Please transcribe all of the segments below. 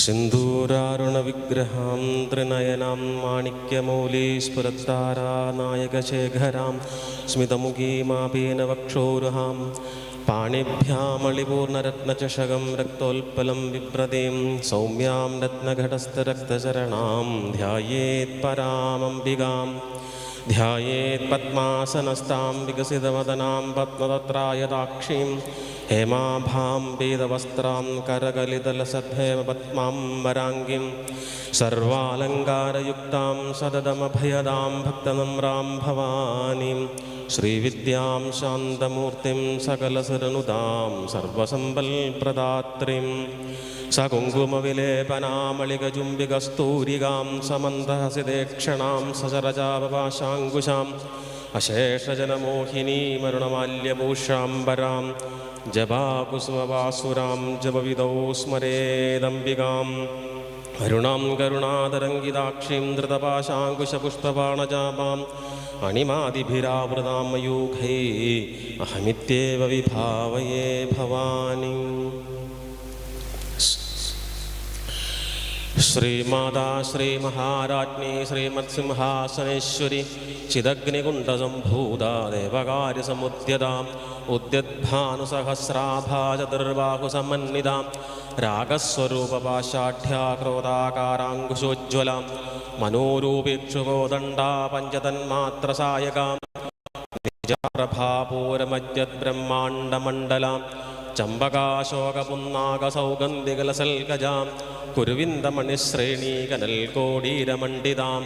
സിന്ദൂരാരുണവിഗ്രഹാം ത്രിനയനാം മാണിക്യമൗലീസ്ഫുരത്താരാനായകശേഖരാം സ്മിതമുഖീമാപീനവക്ഷോരുഹാം പാണിഭ്യാമളിപൂർണരത്നചഷകം രക്തോൽപ്പലം വിപ്രദീം സൗമ്യാം രത്നഘടസ്ഥരക്തചരണാം ധ്യായേത് പരാമംബികാം ध्यायेत्पद्मासनस्तां विकसितवदनां पद्मतत्रायदाक्षीं हेमाभां वेदवस्त्रां करगलितलसद्भैव पद्मां वराङ्गीं सर्वालङ्कारयुक्तां सददमभयदां भक्तनम्रां भवानीं श्रीविद्यां शान्तमूर्तिं सकलसुरनुतां सर्वसम्बल्प्रदात्रीम् സർവസമ്പൽപ്രദാത്രിം സകുങ്കുമവിലേപനാമളികചുംബികസ്തൂരികാം സമന്തഹസിദേക്ഷണാം സചരജാപപാശാങ്കുശാം അശേഷജനമോഹിനീമരുണമാല്യഭൂഷാംബരാം ജപാകുസുമവാസുരാം ജപവിദൗ സ്മരേദംബികാം അരുണാം കരുണാതരംഗിതാക്ഷീം ധൃതപാശാങ്കുശപുഷ്പബാണജാപാം അണിമാതിഭിരാവൃതാം മയൂഖൈ അഹമിത്യേവ വിഭാവയേ ഭവാനി ശ്രീമാതാ ശ്രീമഹാരാജ്ഞി ശ്രീമത്സിംഹാസനേശ്വരി ചിദഗ്നികുണ്ഡസംഭൂത ദേവകാര്യസമുദ്യതാം ഉദ്യദ്ഭാനുസഹസ്രാഭാ ചതുർബാഹുസമന്വിതാം രാഗസ്വരൂപപാശാഠ്യാ ക്രോധാകാരാങ്കുശോജ്വലാം മനോരൂപേക്ഷുകോദണ്ഡാ പഞ്ചതന്മാത്രസായകാം നിജാപ്രഭാപൂരമജ്ജദ്ബ്രഹ്മാണ്ഡമണ്ഡലാം ചമ്പകാശോകപുന്നാകസൗഗന്ധികലസൽഗജാം കുരുവിന്ദമണിശ്രേണീകനൽകോടീരമണ്ഡിതാം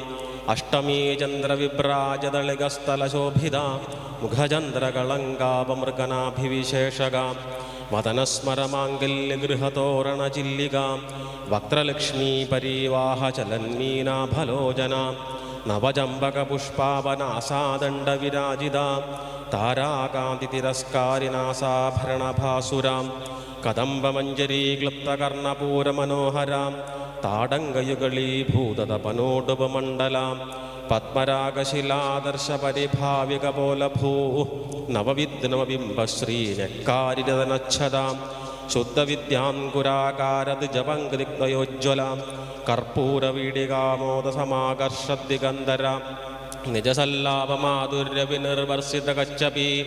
അഷ്ടമീ ചന്ദ്രവിഭ്രാജതളികസ്ഥലശോഭിതാം മുഖചന്ദ്രകളങ്കാപമൃഗനാഭിവിശേഷകാം വദനസ്മരമാംഗല്യഗൃഹതോരണചില്ലികാം വക്രലക്ഷ്മീ പരീവാഹചലന്മീനാഭലോചനാം നവചമ്പകപുഷ്പാവനാസാദണ്ഡവിരാജിതാം താരാകാന്തിരസ്കാരിനാസാഭരണഭാസുരാം കദംബമഞ്ജരീക്ലുപ്തകർണപൂരമനോഹരാം താടങ്കയുഗളീഭൂതതപനോടുപമണ്ഡലാം പത്മരാഗശിലാദർശപരിഭാവികപോലഭൂ നവവിദ്നവബിംബശ്രീനക്കാരിരതനച്ഛതാം ശുദ്ധവിദ്യാങ്കുരാകാരത് ജപങ്ക്തിഗ്നയോജ്വലാം കർപ്പൂരവീടികാമോദസമാകർഷദ്ദിഗന്ധരാം നിജസല്ലാപമാധുര്യവിനിർവർസിതകച്ചപി.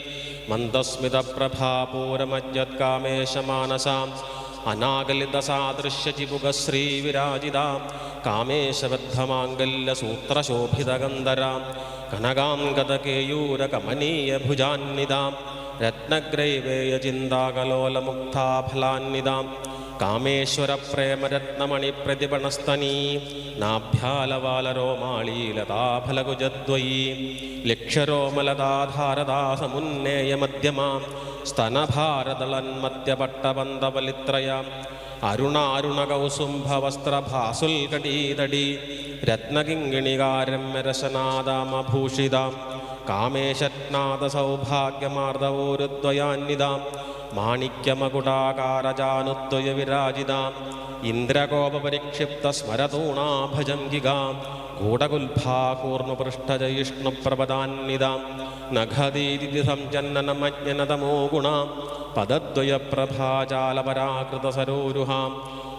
മന്ദസ്മിതപ്രഭാപൂരമജ്ജത്കാമേശമാനസാം അനാഗലിതസാദൃശ്യചിബുകശ്രീവിരാജിതാം കാമേശബദ്ധമാംഗല്യസൂത്രശോഭിതഗന്ധരാം. കനകാം ഗതകേയൂരകമനീയഭുജാന്നിതാം രത്നഗ്രൈവേയചിന്താകലോലമുക്താഫലാന്നിതാം. കാമേശ്വരപ്രേമരത്നമണിപ്രതിപണസ്തനീ നാഭ്യാലവാലരോമാളീലതാഫലകുജദ്വയീ ലക്ഷ്യരോമലതാധാരദാസമുന്നേയമധ്യമാം സ്തനഭാരതളന്മധ്യപട്ടബന്ധവലിത്രയാം അരുണാരുണകൗസുംഭവസ്ത്രഭാസുൽകടീതടി രത്നകിങ്ങിണികാരമ്യരശനാദാമഭൂഷിതാം കാമേശജ്ഞാതസൗഭാഗ്യമാർദ്ദവോരുദ്വയാന്നിതാം മാണിക്യമകുടാകാരജാനുദ്വയ വിരാജിതാം ഇന്ദ്രകോപപരിക്ഷിപ്തസ്മരതൂണാഭജംഗികാം ഗൂഢഗുൽഭാകൂർണപൃഷ്ഠജയിഷ്ണുപ്രപദാന്നിതാം നഖദീതി ജന്നനമജ്ഞനതമോ ഗുണാം പദദ്വയപ്രഭാജാലപരാകൃതസരോരുഹാം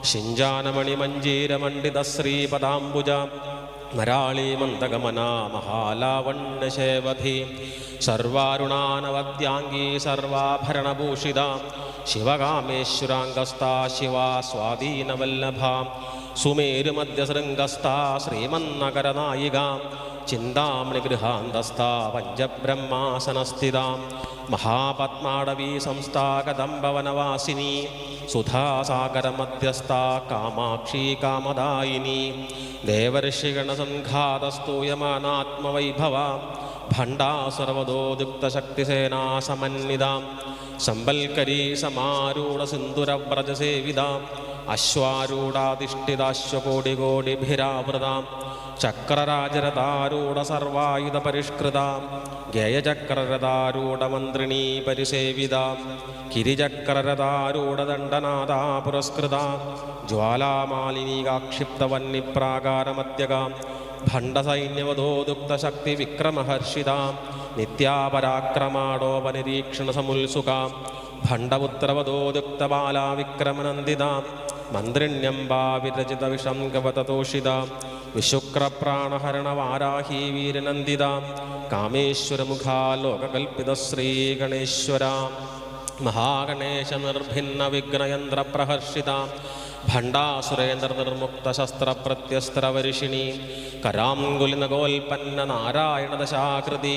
ശിഞ്ചാനമണിമഞ്ജീരമണ്ഡിതശ്രീപദാംബുജാം മരാളീമന്ദഗമനാ മഹാലാവണ്യശേവധി. സർവാരുണാനവദ്യാംഗീ സർവാഭരണഭൂഷിത. ശിവകാമേശ്വരാംഗസ്താ ശിവാ സ്വാധീനവല്ലഭ. സുമേരുമധ്യശൃംഗസ്താ ശ്രീമന്നകരനായികാം ചിന്താമണിഗൃഹാന്തസ്ഥാ പഞ്ചബ്രഹ്മാസനസ്ഥിതാം മഹാപത്മാടവീ സംസ്ഥാ കദംബവനവാസിനി സുധാസാഗരമധ്യസ്ഥാ കാമാക്ഷി കാമദായിനി ദേവർഷിഗണസംഘാതസ്തൂയമാനാത്മവൈഭവ ഭണ്ഡാസുരവദോദുക്തശക്തിസേനാ സമന്വിതാം സമ്പൽക്കരീ സമാരൂഢസിന്ദുരവ്രജസേവിതാം അശ്വാരൂഢാധിഷ്ഠിതാശ്വകോടികോടിഭിരാവൃതാം ചക്രരാജരഥാരൂഢ സർവായുധപരിഷ്കൃതാം ഗയചക്രരഥാരൂഢമന്ത്രിണീ പരിസേവിതാം കിരിചക്രരഥാരൂഢദണ്ഡനാഥാ പുരസ്കൃതാം ജ്വാലാമാലിനീകാക്ഷിപ്തവന്നിപ്രാകാരമത്യകാം ഭണ്ഡസൈന്യവധോദുക്തശക്തി വിക്രമഹർഷിതാം നിത്യാപരാക്രമാടോപനിരീക്ഷണസമുത്സുകാം ഭണ്ഡപുത്രവതോദുക്തബാലാ വിക്രമനന്ദിതാം മന്ത്രിണ്യംബാവിരചിതവിഷം ഗവതോഷിത വിശുക്രപ്രാണഹരണവാരാഹീ വീരനന്ദിത. കാമേശ്വരമുഖാ ലോകകൽപ്പിതശ്രീഗണേശ്വരാം മഹാഗണേശ നിർഭിന്ന വിഘ്നയന്ത്ര പ്രഹർഷിത ഭണ്ഡാസുരേന്ദ്ര നിർമുക്ത ശസ്ത്ര പ്രത്യസ്ത്രവരിഷിണി കരാങ്കുലിനഗോൽപ്പന്ന നാരായണ ദശാകൃതി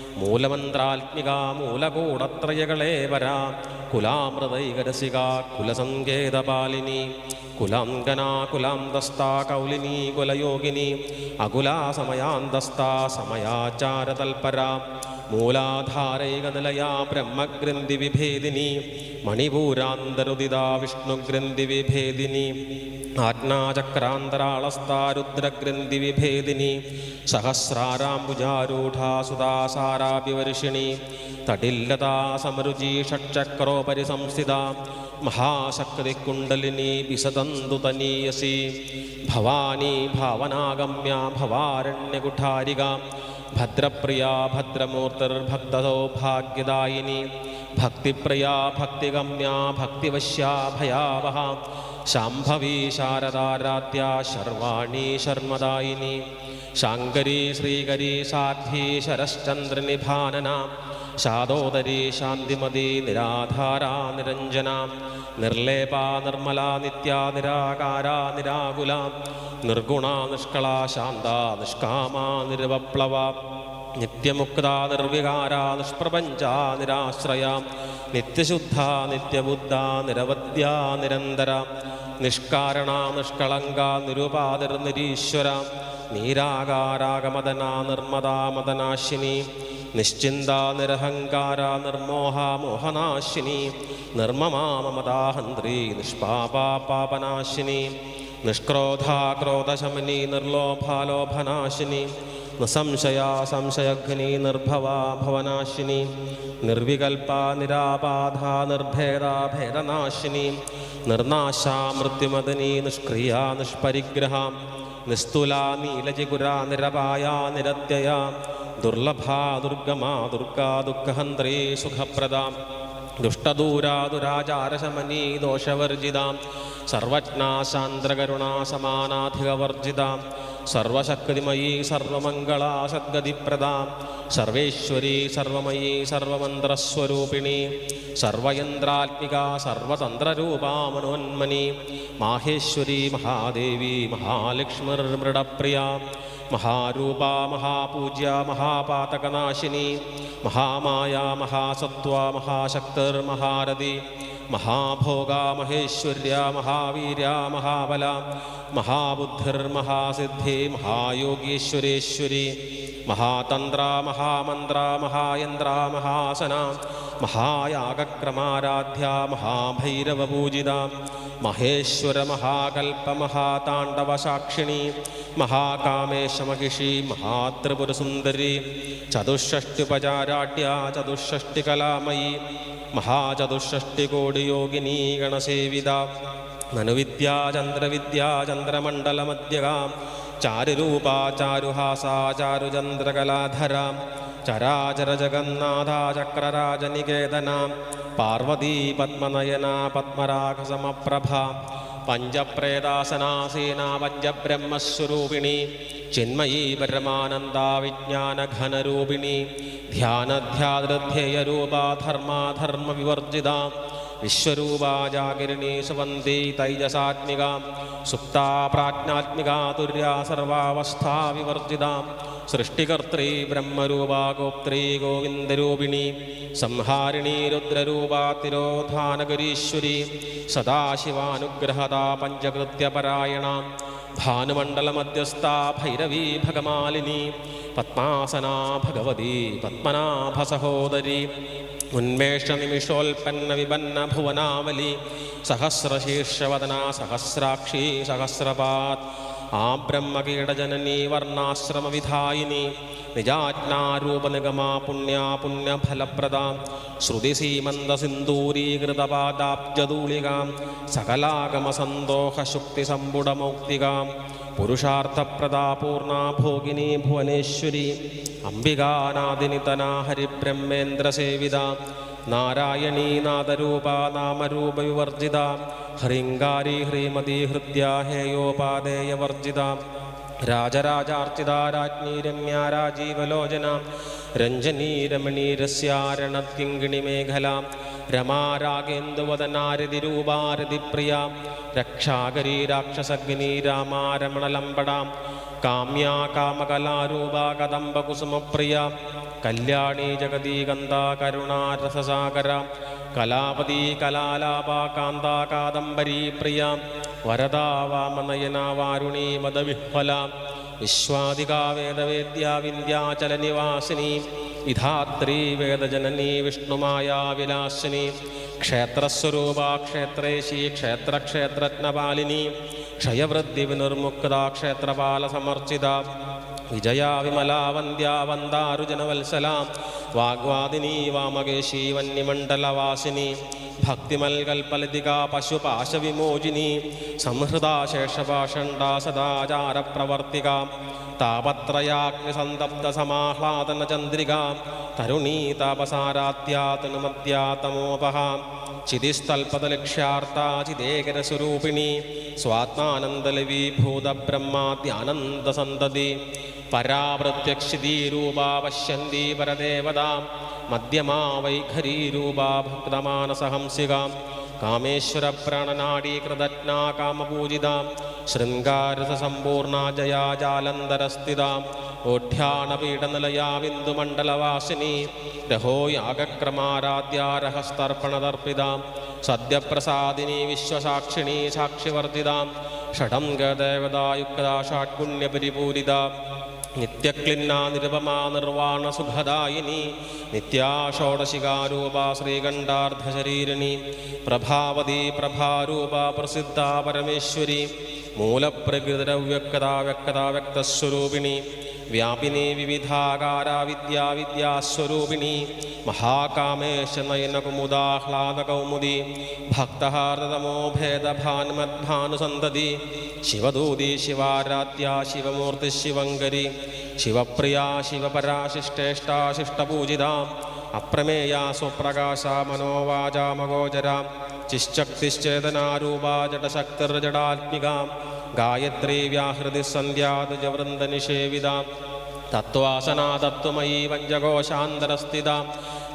ബ്രഹ്മോവേന്ദ്ര മൂലകൂടത്രയകളെ വരാ. മൂലമന്ത്രാത്മിക കുലാമൃതൈകരസിക കുലസങ്കേതപാലിനി. കുലാംഗനാ കുലാന്തസ്ഥാ കൗലിനി കുലയോഗിനി. അകുലാ സമയാന്തസ്ഥാ മൂലാധാരൈക മൂലാധാരൈകനിലയാ ബ്രഹ്മഗ്രന്ഥി വിഭേദിനി മണിപൂരാന്തരുദിതാ വിഷ്ണുഗ്രന്ഥി വിഭേദിനി ആജ്ഞാചക്രാന്തരാളസ്ഥാ രുദ്രഗ്രന്ഥി വിഭേദിനി സഹസ്രാരാംബുജാരൂഢാ സുതാസാരാഭിവർഷിണി തടില്ലതാ സമരുചി ഷട്ചക്രോപരി സംസ്ഥിത മഹാശക്തി കുണ്ടലിനി വിശദന്തു തനീയസി ഭവാനി ഭാവനാഗമ്യ ഭവാരണ്യകുഠാരിക ഭദ്രപ്രിയ ഭദ്രമൂർത്തിർഭക്തസൗഭാഗ്യദായിനി ഭക്തിപ്രിയ ഭക്തിഗമ്യ ഭക്തിവശ്യ ഭയാവഹ ശാംഭവി ശാരദാരാധ്യ ശർവാണി ശർമ്മദായിനി. ശാങ്കരി ശ്രീകരി സാധ്വി ശരശ്ചന്ദ്രനിഭാനന. ശാദോദരി ശാന്തിമതി നിരാധാരാ നിരഞ്ജന. നിർലേപ നിർമ്മല നിത്യ നിരാകാര നിരാകുല. നിർഗുണ നിഷ്കള ശാന്ത നിഷ്കാമ നിരവപ്ലവ നിത്യമുക്ത നിർവികാര നിഷ്പ്രപഞ്ച നിരാശ്രയ. നിത്യശുദ്ധ നിത്യബുദ്ധ നിരവധ്യ നിരന്തര. നിഷ്കാരണ നിഷ്കളങ്ക നിരുപാതിർ നിരീശ്വര നീരാകാരാഗമദന നിർമ്മദാ മദനാശിനി. നിശ്ചിന്ത നിരഹങ്കാര നിർമോഹ മോഹനാശിനി. നിർമ്മമാ മമതാഹന്ത്രി നിഷ്പാപാ പാപനാശിനി. നിഷ്ക്രോധ ക്രോധശമനി നിർലോഭാലോഭനാശിനി. നിസംശയ സംശയഘ്നി നിർഭവാ ഭവനാശിനി നിർവികൽപ നിരാപാധ നിർഭേദ ഭേദനാശിനി നിർനാശ മൃത്യുമദനി നിഷ്ക്രിയ നിഷ്പരിഗ്രഹ നിസ്തുല നീലജിഗുര നിരപായ നിരത്യയ ദുർലഭ ദുർഗമാ ദുർഗാ ദുഃഖഹന്ത്രി സുഖപ്രദാ ദുഷ്ടദൂരാ ദുരാചാരശമനീ ദോഷവർജിതാം സർവജ്ഞാ ശാന്ത്രകരുണാ സമാനാധികവർജിതാം സർവശക്തിമയീ സർവമംഗളാ സദ്ഗതിപ്രദാം. സർവേശ്വരീ സർവമയീ സർവമന്ത്രസ്വരൂപിണി. സർവയന്ത്രാത്മിക സർവതന്ത്രരൂപാ മനോന്മനി. മാഹേശ്വരി മഹാദേവി മഹാലക്ഷ്മിർമൃഡപ്രിയ മഹാരൂപ മഹാപൂജ്യ മഹാപാതകനാശിനി. മഹാമായ മഹാസത്വ മഹാശക്തിർമഹാരഥി. മഹാഭോഗ മഹേശ്വര്യ മഹാവീര്യ മഹാബല മഹാബുദ്ധിർമഹാസിദ്ധി മഹായോഗീശ്വരേശ്വരി മഹാതന്ത്ര മഹാമന്ത്ര മഹായന്ത്ര മഹാസന മഹായാഗക്രമാരാധ്യ മഹാഭൈരവപൂജിത महेश्वरमहाकल्पमहाताण्डवसाक्षिणी महाकामेशमहिषी, महात्रिपुरसुन्दरी चतुष्षष्ट्युपचाराढ्या चतुष्षष्टिकलामयी महाचतुष्षष्टिकोटियोगिनी गणसेविदा ननुविद्या चन्द्रविद्या चन्द्रमण्डलमध्यगा चारुरूपा चारुहासा चारुचन्द्रकलाधरा चराचरजगन्नाथा चक्रराजनिकेतना പാർവതീ പത്മനയന പത്മരാഗസമപ്രഭ പഞ്ചപ്രേതാസനാസീന പഞ്ചബ്രഹ്മസ്വരൂപിണി. ചിന്മയീ പരമാനന്ദ വിജ്ഞാനഘനരൂപിണി. ധ്യാനധ്യാതൃധ്യേയരൂപാ ധർമാധർമ്മ വിവർജിത വിശ്വരൂപാ ജാഗരിണീ സുവന്തി തൈജസാത്മിക. സുപ്താ പ്രാജ്ഞാത്മിക തുര്യാ സർവാവസ്ഥാ വിവർജിത സൃഷ്ടികർत्री ബ്രഹ്മരൂപാ ഗോപ്ത്രീ ഗോവിന്ദരൂപിണി സംഹാരിണീ രുദ്രരൂപാ തിരോധാനഗരീശ്വരി സദാശിവാനുഗ്രഹതാ പഞ്ചകൃത്യപരായണ ഭാനുമണ്ഡലമധ്യസ്ഥ ഭൈരവീ ഭഗമാലിനി പത്മാസനാ ഭഗവതി പത്മനാഭ സഹോദരി ഉന്മേഷ നിമിഷോൽപ്പന്ന വിപന്ന ഭുവനാവലി സഹസ്രശീർഷവദന സഹസ്രാക്ഷി സഹസ്രപാത് ആ ബ്രഹ്മകീടജനനീ വർണാശ്രമവിധായിനി നിജാജ്ഞാരൂപനിഗമാ പുണ്യാ പുണ്യഫലപ്രദാ. ശ്രുതിസീമന്തസിന്ദൂരീകൃതപാദാബ്ജദൂളികാം സകലാഗമസന്തോഷശുക്തിസമ്പുടമൗക്തികാം. പുരുഷാർത്ഥപ്രദാ പൂർണാ ഭോഗിനി ഭുവനേശ്വരി. അംബികാനാദിനിതനാ ഹരിബ്രഹ്മേന്ദ്രസേവിത. നാരായണീ നാദരൂപ നാമരൂപ വിവർജിത ഹ്രീങ്കാരി ഹ്രീമതി ഹൃദ്യാഹേയോപാദേയവർജിത രാജരാജാർച്ചിത രാജ്ഞി രമ്യ രാജീവലോചന രഞ്ജനീ രമണീരസ്യാരണത്കിങ്കിണി മേഖല രമാരാഗേന്ദുവദനാരതിരൂപാരതിപ്രിയ. രക്ഷാകരീ രാക്ഷസഗ്നി രാമാരമണലമ്പടാം. കാമ്യാ കാമകലാരൂപ കദംബകുസുമപ്രിയ കല്യാണി ജഗദീകന്ത കരുണാരസസാഗര കലാപതി കലാലാപ കാന്ത കാദംബരീ പ്രിയ വരദാ വാമനയന വാരുണീ മദവിഹ്വല വിശ്വാദികാ വേദവേദ്യ വിന്ധ്യാചലനിവാസിനി ഇധാത്രീ വേദജനനി വിഷ്ണുമായാ വിലാസിനി ക്ഷേത്രസ്വരൂപ ക്ഷേത്രേശി ക്ഷേത്രക്ഷേത്രജ്ഞപാലിനി ക്ഷയവൃദ്ധി വിനിർമുക്ത ക്ഷേത്രപാല സമർച്ചിത വിജയാ വിമലാ വന്ദ്യാ വന്ദാരുജനവത്സല വാഗ്വാദിനി വാമകേശി വന്യമണ്ഡലവാസിനി ഭക്തിമൽകൽപ്പലതികാ പശുപാശവിമോചിനി. സംഹൃതാ ശേഷഭാഷണ്ടാ സദാചാരപ്രവർത്തിക താപത്രയാഗ്നിസന്തപ്തസമാഹ്ലാദനചന്ദ്രിക സമാഹ്ലാദന ചന്ദ്രിക തരുണീ താപസാരാത്യാതനുമദ്യാ തമോപഹ ചിതിസ്ഥൽപദലക്ഷ്യാർത്താ ചിദേകരസ്വരൂപിണി സ്വാത്മാനന്ദലവീഭൂത ബ്രഹ്മാദ്യാനന്ദസന്തതി പരദേവതാം മധ്യമാ വൈഖരീരൂപാ ഭക്തമാനസഹംസിക കാമേശ്വര പ്രാണനാടീകൃതജ്ഞാ കാമപൂജിത ശൃംഗാരസമ്പൂർണ ജയാ ജാലന്തരസ്ഥിത ഓഢ്യാണപീഠനിലയാ ബിന്ദുമണ്ഡലവാസിനി രഹോയാഗക്രമാരാധ്യാരഹസ്തർപ്പണതർപ്പിതാം സദ്യപ്രസാദിനി വിശ്വസാക്ഷിണീ സാക്ഷിവർദ്ധിതാം. ഷാഡ്ഗുണ്യപരിപൂരിതാം ഷാഡ്ഗുണ്യപരിപൂരിത നിത്യക്ലിന്ന നിരുപമാ നിർവാണ സുഖദായിനി നിത്യാഷോടശികാരൂപ ശ്രീകണ്ഠാർദ്ധശരീരിണി പ്രഭാവതി പ്രഭാരൂപ പ്രസിദ്ധ പരമേശ്വരി മൂലപ്രകൃതിരവ്യക്തത വ്യക്തത വ്യക്തസ്വരൂപിണി വ്യാപിനി വിവിധാകാര വിദ്യാ വിദ്യാസ്വരൂപിണി മഹാകാമേശ നയനകുമുദാഹ്ലാദകൗമുദി ഭക്തഹാർദതമോ ഭേദഭാനുമദ്ഭാനുസന്തതി ശിവദൂതി ശിവാരാധ്യ ശിവമൂർത്തി ശിവങ്കരി ശിവപ്രിയ ശിവപരാശിഷ്ടേഷ്ടാ ശിഷ്ടപൂജിത അപ്രമേയ സ്വപ്രകാശ മനോവാചാമഗോചര ചിശ്ചക്തിശ്ചേതനാരൂപാ ജഡശക്തിർജടാത്മിക ഗായത്രി വ്യാഹൃതി സന്ധ്യാതുജവൃന്ദനിഷേവിത തത്വാസനാ തത്വമയീ പഞ്ചകോശാന്തരസ്ഥിത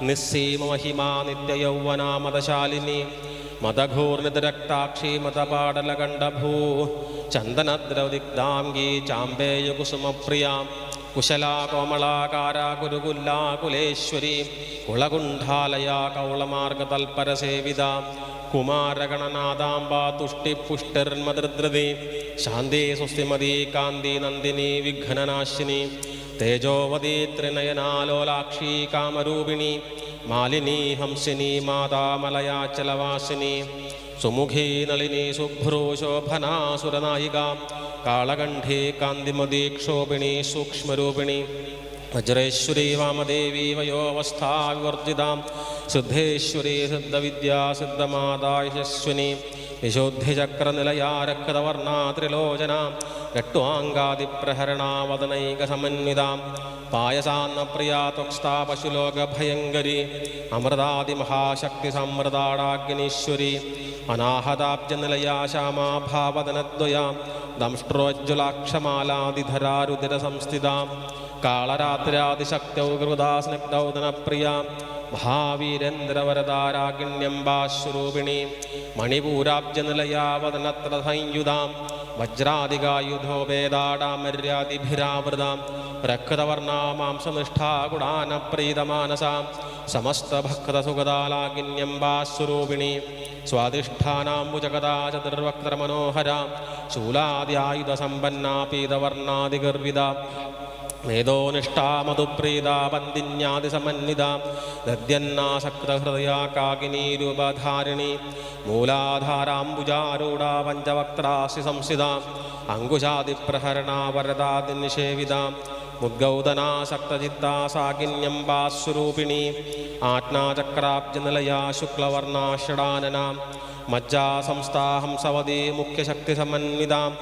നിസ്സീമഹിമാ നിത്യയൗവനാമതശാലിനി മതഘൂർണിതരക്താക്ഷി മതപാടലകണ്ഠഭൂ. ചന്ദനദ്രവദിഗ്ധാംഗീ ചാമ്പേയകുസുമപ്രിയ കുശലാ കോമളാകാര ഗുരുകുല്ലാ കുലേശ്വരി. കുളകുണ്ഠാലയ കൗളമാർഗതൽപരസേവിത. കുമാരഗണനാദാംബ തുഷ്ടിപുഷ്ടിർമദൃദ്രതി ശാന്തി സ്വസ്തിമതി കാന്തി നന്ദിനി വിഘ്നനാശിനി തേജോവതി ത്രിനയനാലോലാക്ഷി കാമരൂപിണി മാലിനി ഹംസിനി മാതാമലയാചലവാസിനി സുമുഖീ നളിനി ശുഭ്രൂ ശോഭനാസുരനായിക കാളകണ്ഠി കാന്തിമതി ക്ഷോഭിണി സൂക്ഷ്മരൂപിണി വജ്രേശ്വരി വാമദേവി വയോവസ്ഥാവിവർജിതാം സിദ്ധേശ്വരി സിദ്ധവിദ്യാ വിശുദ്ധിചക്രനിലയാ രക്തവർണാ ത്രിലോചന രട്വാങ്കാതിപ്രഹരണാവദനൈകസമന്വിതാം പായസാന്നപ്രിയാ ത്വക്സ്ഥാ പശുലോകഭയങ്കരി അമൃതാദിമഹാശക്തി സംവൃതാടാഗ്നീശ്വരി അനാഹതാബ്ജനിലയാ ശ്യാമാ ഭാവദനദ്വയാം ദംഷ്ട്രോജ്വലാക്ഷമാലാതിധരാരുതിര കാളരാത്രാതിശക്തൗ മഹാവീരേന്ദ്രവരദാരാഗിണ്യംബാശ്വരൂപിണി മണിപൂരാബ്ജനിലയാവതനത്ര സംയുതാം വജ്രാധികായുധോ വേദാടാമര്യാദിഭിരാവൃതാം രക്തവർണാ മാംസനിഷ്ഠാ ഗുണാനപ്രീതമാനസാം സമസ്തഭക്തസുഗതാലാകിന്യംബാസ്വരൂപിണി സ്വാധിഷ്ഠാനാംബുജഗതാ ചതുർവക്ത്രമനോഹര ശൂലാദ്യായുധസമ്പന്നാ പീതവർണാദിഗർവിത മേധോനിഷ്ഠാ മധുപ്രീത വന്ദിന്യാദിസമന്വിത ദദ്യന്നാസക്തഹൃദയാ കാകിനീരൂപധാരിണി മൂലാധാരാംബുജാരൂഢ പഞ്ചവക്ത്രാസി സംസ്ഥിത അങ്കുശാദിപ്രഹരണാ വരദാദിനിഷേവിത മുദ്ഗൗതനാസക്തചിത്താ സാകിന്യംബാസ്വരൂപിണി ആജ്ഞാചക്രാബ്ജനിലയാ ശുക്ലവർണാ ഷടാനന മജ്ജാ സംസ്ഥാഹംസവതി മുഖ്യശക്തിസമന്വിതാം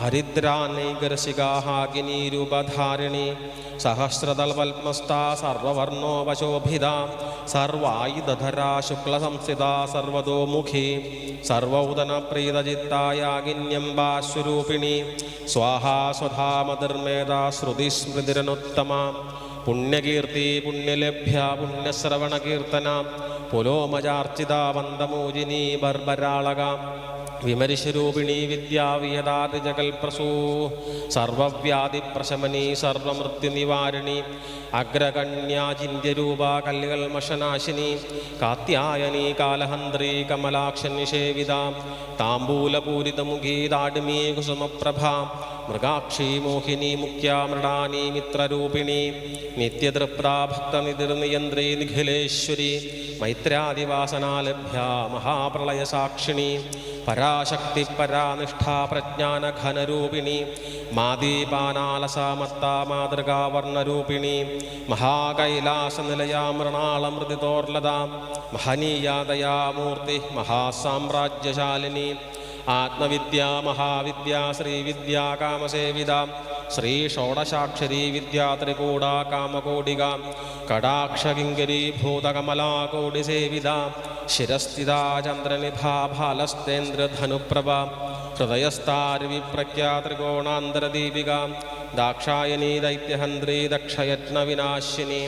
ഹരിദ്രാനൈകരസികാഹാകിനീരൂപധാരിണി സഹസ്രതൽപത്മസ്ഥാ സർവവർണോപശോഭിത സർവായുധരാ ശുക്ലസംസ്ഥിതാ സർവതോമുഖി സർവൗദനപ്രീതചിത്തായാകിന്യംബാസ്വരൂപിണി സ്വാഹാ സ്വധാമതിർമേധാ ശ്രുതിസ്മൃതിരനുത്തമ പുണ്യകീർത്തി പുണ്യലഭ്യ പുണ്യശ്രവണകീർത്തന പുലോമജാർച്ചിത വന്ദമോജിനി ബർബരാളക വിമരിശരൂപിണി പ്രശമനി സർവവ്യാധിപ്രശമനി സർവമൃത്യുനിവാരിണി. അഗ്രകണ്യാചിന്യരൂപ കല്ലുകൽമഷനാശിനി കാത്യായനി കാലഹന്ത്രി കമലാക്ഷനിഷേവിത താംബൂലപൂരിതമുഖീ താടുമീ കുസുമപ്രഭ. മൃഗാക്ഷി മോഹിനി മുഖ്യാമൃണാനി മിത്രരൂപിണി. നിത്യതൃപ്താ ഭക്തനിതിർനിയന്ത്രി നിഖിലേശ്വരി. മൈത്രാദിവാസനാലഭ്യ മഹാപ്രളയസാക്ഷിണി. പരാശക്തി പരാനിഷ്ഠാ പ്രജ്ഞാനഘനരൂപിണി മാദീപാനാലസാമത്താ മാതൃകാവർണരൂപിണി മഹാകൈലാസനിലയാ മൃണാളമൃതിതോർലതാ മഹനീയാദയാമൂർത്തി മഹാസാമ്രാജ്യശാലിനി ആത്മവിദ്യ മഹാവിദ്യ ശ്രീവിദ്യ കാമസേവിത. ശ്രീ ഷോഡശാക്ഷരി വിദ്യാ ത്രികൂടാ കാമകോടിക. കടാക്ഷകിങ്കരി ഭൂതകമലാകോടിസേവിത ശിരസ്ഥിതാ ചന്ദ്രനിഭാ ഭാലസ്തേന്ദ്രധനുപ്രഭ ഹൃദയസ്ഥാരവിപ്രഖ്യാ ത്രികോണാന്തരദീപിക. ദാക്ഷായണീ ദൈത്യഹന്ത്രീ ദക്ഷയജ്ഞവിനാശിനി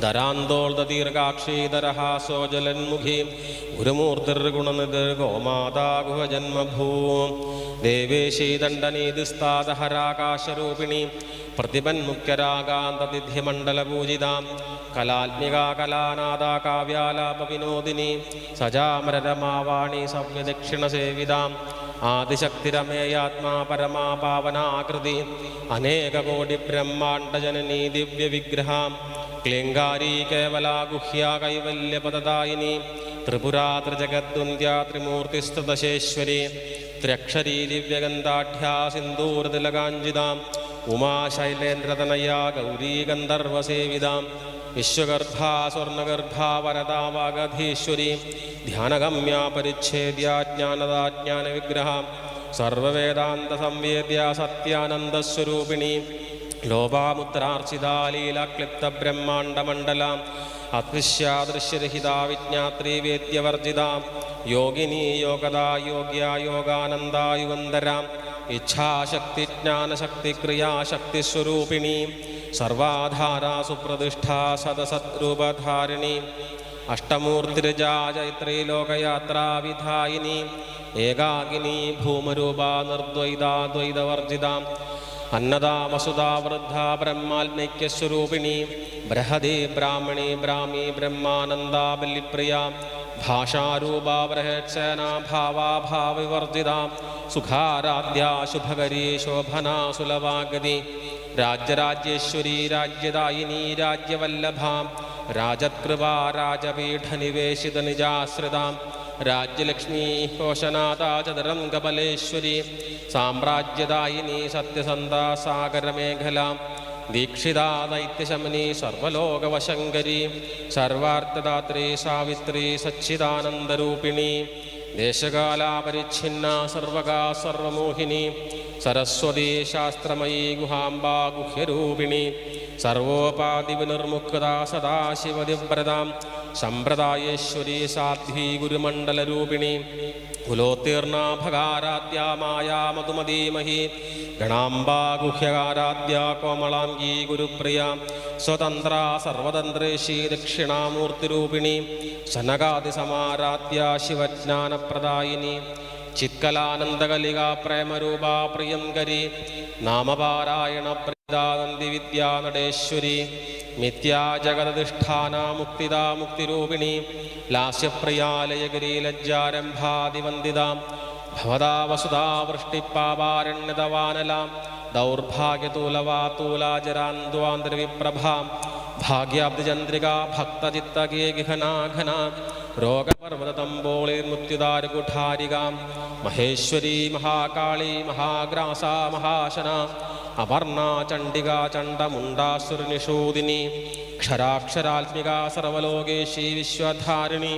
ധരാന്തോൾദീർഘാക്ഷീധരഹാസോജലന്മുഖി ഗുരുമൂർത്തിർഗുണനിർഗോമാതാഗുഹജന്മഭൂ ദേവേശീദണ്ഡനീതിസ്താദഹരാകാശരൂപിണി പ്രതിപന്മുഖ്യരാഗാന്തതിഥ്യമണ്ഡലപൂജിതാം കലാത്മികാ കലാനാദാ കാവ്യാലാപവിനോദിനി സവ്യദക്ഷിണസേവിതാം ആദിശക്തിരമേയാത്മാ പരമാ പാവനാകൃതി അനേകകോടി ബ്രഹ്മാണ്ഡജനനീ ദിവ്യവിഗ്രഹാം ക്ലിംഗാരീ കേവലാ കൈവല്യപദദായിനി ത്രിപുരാ ത്രിജഗദ്വന്ദ്യാ ത്രിമൂർത്തിസ്തുതശേശ്വരി ത്ര്യക്ഷരീ ദിവ്യഗന്ധാഢ്യാ സിന്ദൂരതിലകാഞ്ചിതാം ഉമാശൈലേന്ദ്രതനയാ ഗൗരീ വിശ്വഗർഭാ സ്വർണഗർഭാ വരദാ വാഗധീശ്വരി ധ്യാനഗമ്യാ പരിച്ഛേദ്യാ ജ്ഞാനദാ ജ്ഞാനവിഗ്രഹാം സർവവേദാന്ത സംവേദ്യ ലോപാമുദ്രാർച്ചിതാലീലക്ലിപ്ത ബ്രഹ്മാണ്ഡമണ്ഡലാം അദൃശ്യാദൃശ്യരഹിതാ വിജ്ഞാത്രീ വേദ്യവർജിതാ യോഗിനി യോഗദാ യോഗ്യ യോഗാനന്ദായുവന്തരാം ഇച്ഛാശക്തി ജ്ഞാനശക്തി ക്രിയാശക്തി സ്വരൂപിണി സർവാധാരാ സുപ്രതിഷ്ഠാ സദസദ്രൂപധാരിണി അഷ്ടമൂർത്തിരജാ ചൈത്രീ ലോകയാത്രാവിധായിനി ഏകാകിനി ഭൂമരൂപാ നിർദ്വൈതാ अन्नदामसुदा वृद्धा ब्रह्माल्मैक्यस्वरूपिणी, बृहदे ब्राह्मणे ब्राह्मी ब्रह्मानंदा बलिप्रिया भाषारूपा बृहत्सेना भावा भाविवर्धिता सुखाराध्या शुभगरी शोभना सुलभागति, राज्यराज्येश्वरी राज्यदायिनी राज्यवल्लभा राजकृपा राजपीठनिवेशितनिजाश्रिता രാജകൃപാ ഘോഷനാഥാ ചതുരം കപലേശ്വരി രാജ്യലക്ഷ്മീ സാമ്രാജ്യദായിനി സത്യസന്ധാ സാഗരമേഖല ദീക്ഷിതാ ദൈത്യശമനി സർവലോകവശങ്കരി സർവാർത്ഥദാത്രി സാവിത്രി സച്ചിദാനന്ദരൂപിണി ദേശകാലാപരിച്ഛിന്ന സർവകാ സർവമോഹിനി സരസ്വതീ ശാസ്ത്രമയീ ഗുഹാംബാ ഗുഹ്യരൂപിണി സർവോപാധിവിനിർമുക്ത സദാശിവതിവ്രതാം സമ്പ്രദായേശ്വരി സാധ്വി ഗുരുമണ്ഡലരൂപിണി കുലോത്തീർണ ഭഗാരാധ്യ മായാ മധുമതീമഹി ഗണാംബാ ഗുഹ്യകാരാധ്യ കോമളാംഗീ ഗുരുപ്രിയ സ്വതന്ത്ര സർവതന്ത്രേശി ദക്ഷിണാമൂർത്തിരൂപിണി സനകാദിസമാരാധ്യ ശിവജ്ഞാനപ്രദായിനി ചിത്കലാനന്ദകലിക പ്രേമരൂപ പ്രിയങ്കരി നാമപാരായണ പ്രീതാനന്ദി വിദ്യാ നടേശ്വരി മിഥ്യാ മുക്തിദാ മുക്തിരൂപിണി ലാസ്യപ്രിയാലയഗിരി ലജ്ജാരംഭാതിവന്ദിത ഭവതാ വസുതാ വൃഷ്ടിപ്പാവാരണ്യതവാനലാം ദൗർഭാഗ്യതൂലവാതൂലാജരാന്ധ്വാന്തരവിപ്രഭാം ഭാഗ്യാബ്ദിചന്ദ്രിക ഭക്തചിത്തകേഘനാഘന രോഗപർവതതമ്പോളിർമുക്തിദാരുകുഠാരികാം മഹേശ്വരീ മഹാകാളി മഹാഗ്രാസ മഹാശന അപർണ ചണ്ഡിക ചണ്ഡമുണ്ടാസുരനിഷൂദിനി ക്ഷരാക്ഷരാത്മിക സർവലോകേശി വിശ്വധാരിണി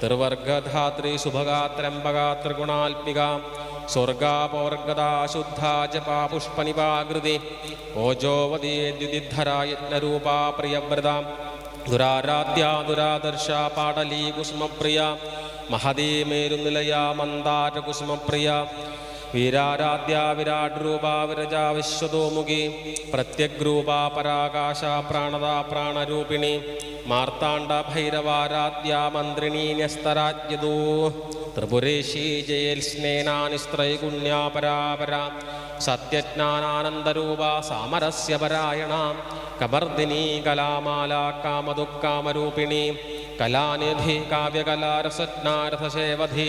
തിർവർഗധാത്രി സുഭഗാത്രംബക ത്രിഗുണാത്മിക സ്വർഗാപവർഗദാ ശുദ്ധാ ജപാ പുഷ്പനിപാകൃതി ഓജോവതി ദ്യുതിധരാ യജ്ഞരൂപാ പ്രിയവ്രത ദുരാരാധ്യ ദുരാദർശ പാടലീ കുസുമപ്രിയ മഹതീ മേരുനിലയ മന്ദാര കുസുമപ്രിയ വീരാരാധ്യ വിരാട് രൂപാ വിരജ പ്രത്യഗ്രൂപ പ്രാണത പ്രാണരൂപിണി മാർത്താണ്ഡ ഭൈരവാരാധ്യാ മന്ത്രിണീ ന്യസ്തരാജ്യതോ ത്രിപുരേശി ജയേൽ സ്നേനാനിസ്ത്രൈകുണ്യാ പരാപര സത്യജ്ഞാനാനന്ദരൂപ സാമരസ്യ പരായണ കബർദിനി കലാമാല കാമദുഃക്കാമരൂപിണി കലാനിധി കാവ്യകലാരസജ്ഞാരസേവധി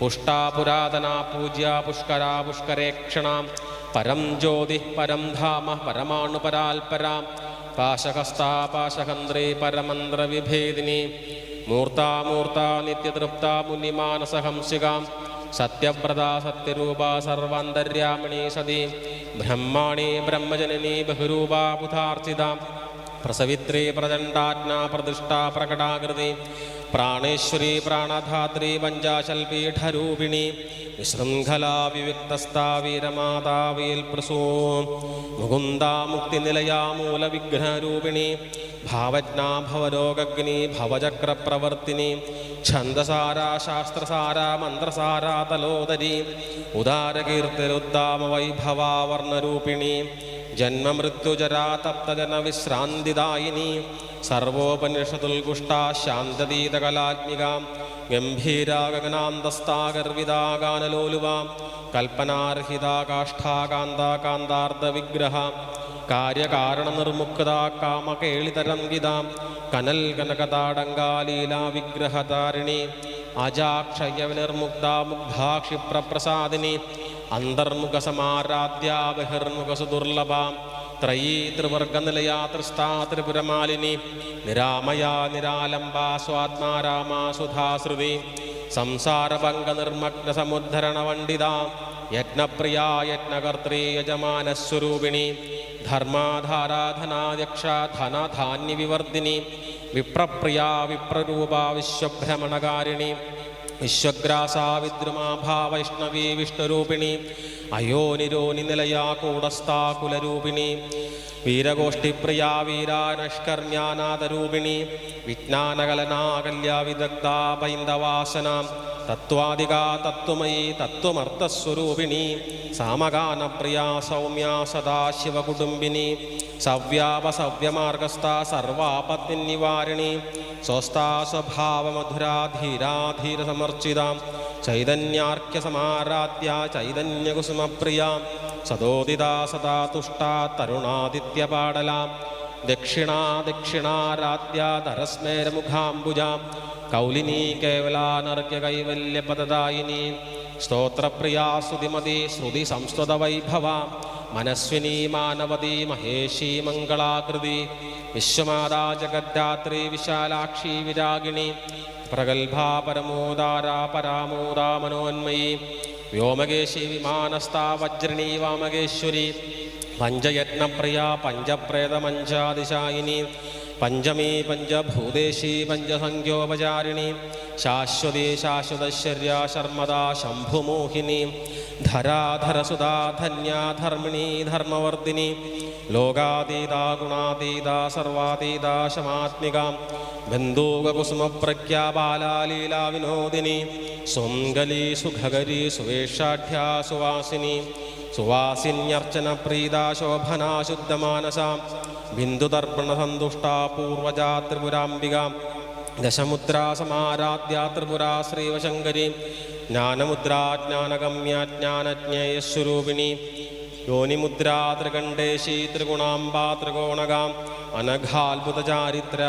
പുഷ്ടാ പുരാതന പൂജ്യ പുഷ്കരാ പുഷ്കരേക്ഷണ പരം ജ്യോതി പരം ധാമ പരമാണുപരാൽപര. പാശഹസ്താ പാശഹന്ത്രി പരമന്ത്രവിഭേദിനി മൂർത്താമൂർത്ത നിത്യതൃപ്ത മുനിമാനസഹംസിക. സത്യവ്രത സത്യരൂപ സർവാന്തര്യാമിണി സതി. ബ്രഹ്മാണി ബ്രഹ്മജനനി ബഹുരൂപ ബുധാർച്ചിത. പ്രസവിത്രി പ്രചണ്ഡാജ്ഞാ പ്രതിഷ്ഠ പ്രകടാകൃതി. പ്രാണേശ്വരി പ്രാണധാത്രി പഞ്ചാശൽപീഠരൂപിണി വിശൃംഖലാ വിവിക്തസ്ഥാ വീരമാതാവീൽ പ്രസൂ. മുകുന്ദാ മുക്തിനിലയാ മൂലവിഘ്നരൂപിണി ഭാവജ്ഞാ ഭവരോഗഗ്നി ഭവചക്രപ്രവർത്തിനി. ഛന്ദസാരാ ശാസ്ത്രസാരാ മന്ത്രസാരാ തലോദരി. ഉദാരകീർത്തിരുദ്ധാമ വൈഭവാവർണരൂപിണി ജന്മമൃത്യുജരാ തപ്തജന വിശ്രാന്തിദായിനി സർവോപനിഷതുൽകുഷ്ടാ ശാന്തതീതകലാത്മിക ഗംഭീരാ ഗഗനാന്തസ്താഗർവിതാഗാനലോലുവ കൽപ്പനാർഹിതാ കാഷ്ഠാകാന്താ കാന്താർദ്ധവിഗ്രഹ കാര്യകാരണനിർമുക്ത കാമകേളിതരംഗിത കനൽ കനകതാടങ്കാലീലാ വിഗ്രഹതാരിണി അജാക്ഷയവിനിർമുക്ത മുഗ്ധാക്ഷിപ്രപ്രസാദിനി അന്തർമുഖസമാരാധ്യ ബഹിർമുഖസുദുർലഭ ത്രയീ ത്രിവർഗനിലയാ ത്രിസ്ഥാ ത്രിപുരമാലിനി നിരാമയാ നിരാലംബാ സ്വാത്മാ രാമാ സുധാശ്രുതി സംസാരഭംഗനിർമ്മഗ്ന സമുദ്ധരണ വണ്ഡിത യജ്ഞപ്രിയാ യജ്ഞകർത്തൃ യജമാനസ്വരൂപിണി ധർമാധാരാധനാധ്യക്ഷ ധനധാന്യവിവർദ്ധിനി വിപ്രപ്രിയാ വിപ്രരൂപ വിശ്വഭ്രമണകാരിണി വിശ്വഗ്രാസാ വിദ്രുമാഭാ വൈഷ്ണവീ വിഷ്ണുരൂപിണി അയോനിരോനി നിലയാ കൂടസ്ഥാ കുലരൂപിണി വീരഗോഷ്ഠിപ്രിയാ വീരാനഷ്കർമ്യാനാദരൂപിണി വിജ്ഞാനകലനാകല്യ വിദഗ്ധാ പൈന്ദവാസന തത്വാദികാ തത്വമയി തത്വമർത്ഥസ്വരൂപിണി സാമഗാനപ്രിയാ സൗമ്യാ സദാശിവകുടുംബിനി സവ്യാപസവ്യമാർഗസ്ഥ സർവാപത്തിനിവാരിണി ചൈതന്യാർക്കസമാരാധ്യ ചൈതന്യകുസുമപ്രിയ. സദോദിതാ സദാ തുഷ്ടാ തരുണാദിത്യപാടല. ദക്ഷിണാ ദക്ഷിണാരാധ്യ ധരസ്മേരമുഖാംബുജ. കൗലിനീ കേവലാനർക്യ കൈവല്യപദദായിനി സ്തോത്രപ്രിയാ ശ്രുതിമതി ശ്രുതി സംസ്തുത വൈഭവ മനസ്വിനി മാനവതി മഹേഷി മംഗളാകൃതി വിശ്വമാതാ ജഗദ്ധാത്രി വിശാലാക്ഷി വിരാഗിണി പ്രഗത്ഭാ പരമോദാരാ പരാമോദാ മനോന്മയി വ്യോമകേശി വിമാനസ്ഥാ വജ്രിണി വാമകേശ്വരി പഞ്ചയത്നപ്രിയ പഞ്ചപ്രേതമഞ്ചാദിശായിനി പഞ്ചമീ പഞ്ചഭൂതേശി പഞ്ചസംഖ്യോപചാരിണി. ശാശ്വതി ശാശ്വതശ്ചര്യ ശർമ്മദാ ശംഭുമോഹിനി. ധരാധരസുധാ ധന്യാ ധർമ്മിണി ധർമ്മവർദ്ധിനി. ലോകാതീത ഗുണാതീത സർവാതീത ശമാത്മിക. ബന്ധൂകകുസുമപ്രഖ്യാ ബാലാലീലാ വിനോദിനി സ്വംഗലി സുഖകരി സുവേഷാഢ്യാ സുവാസിനി. സുവാസിന്യർച്ചന പ്രീതാശോഭനാശുദ്ധമാനസാം ബിന്ദുതർപ്പണസന്തുഷ്ടാ പൂർവജാ ത്രിപുരാംബികാം ദശമുദ്രാ സമാരാധ്യ ത്രിപുരാ ശ്രീവശങ്കരി ജ്ഞാനമുദ്രാജ്ഞാനഗമ്യജ്ഞാനജ്ഞേയസ്വരൂപിണി യോനിമുദ്രാ ത്രികണ്ഠേശീ ത്രിഗുണാംബാ ത്രികോണകാം അനഘാത്ഭുതചാരിത്ര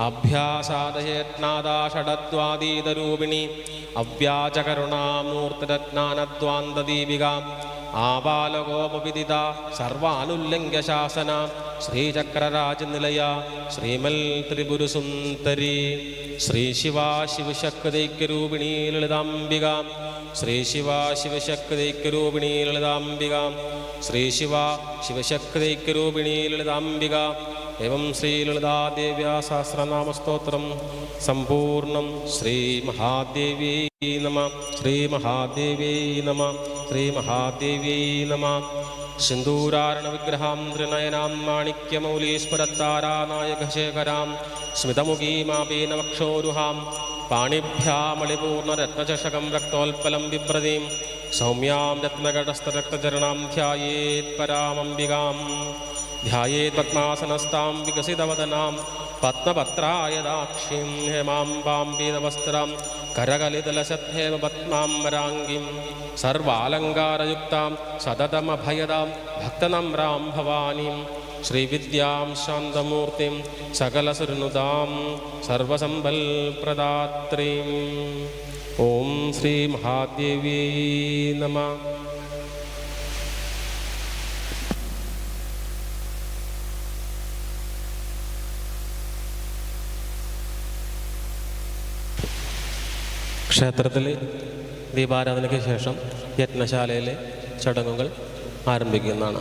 അഭ്യാസാദയജ്ഞാദാ ഷഡദ്വാദീതരൂപിണി ആപാലകോപവിദിത ആബാലഗോപവിദിത സർവാനുല്ലംഘ്യ ശാസന ശ്രീചക്രരാജനിലയ ശ്രീമൽ ത്രിപുരസുന്ദരി ശ്രീ ശിവ ശിവശക്തിൈക്യരൂപിണീ ലളിതാംബിക ശ്രീശിവ ശിവ ശിവശക്തിൈക്യരൂപിണീ ലളിതാംബിക ശ്രീ ശിവ ശിവശക്തിൈക്യരൂപിണീ ലളിതാംബിക एवं श्रीललितादेव्या सहस्रनामस्तोत्रं सम्पूर्णं श्रीमहादेव्यै नमः श्रीमहादेव्यै नमः श्रीमहादेव्यै नमः सिन्दूरारणविग्रहां त्रिनयनां माणिक्यमौलीस्फुरत्तारानायकशेखरां स्मितमुखीमापीनवक्षोरुहां पाणिभ्यामलिपूर्णरत्नचषकं रक्तोल्पलं बिभ्रतीं सौम्यां रत्नगटस्थरक्तचरणां ध्यायेत् ध्यायेत् पद्मासनस्तां विकसितवदनां पद्मपत्राय दाक्षीं हेमाम्बां पीतवस्त्रां करकलितलसद्धेम पद्माम्बराङ्गीं सर्वालङ्कारयुक्तां सततमभयदां भक्तनम्रां भवानीं श्रीविद्यां शान्तमूर्तिं सकलसुरनुदां सर्वसम्बल्प्रदात्रीम् ॐ श्रीमहादेवी नमः ക്ഷേത്രത്തിൽ ദീപാരാധനയ്ക്ക് ശേഷം യജ്ഞശാലയിലെ ചടങ്ങുകൾ ആരംഭിക്കുന്നതാണ്.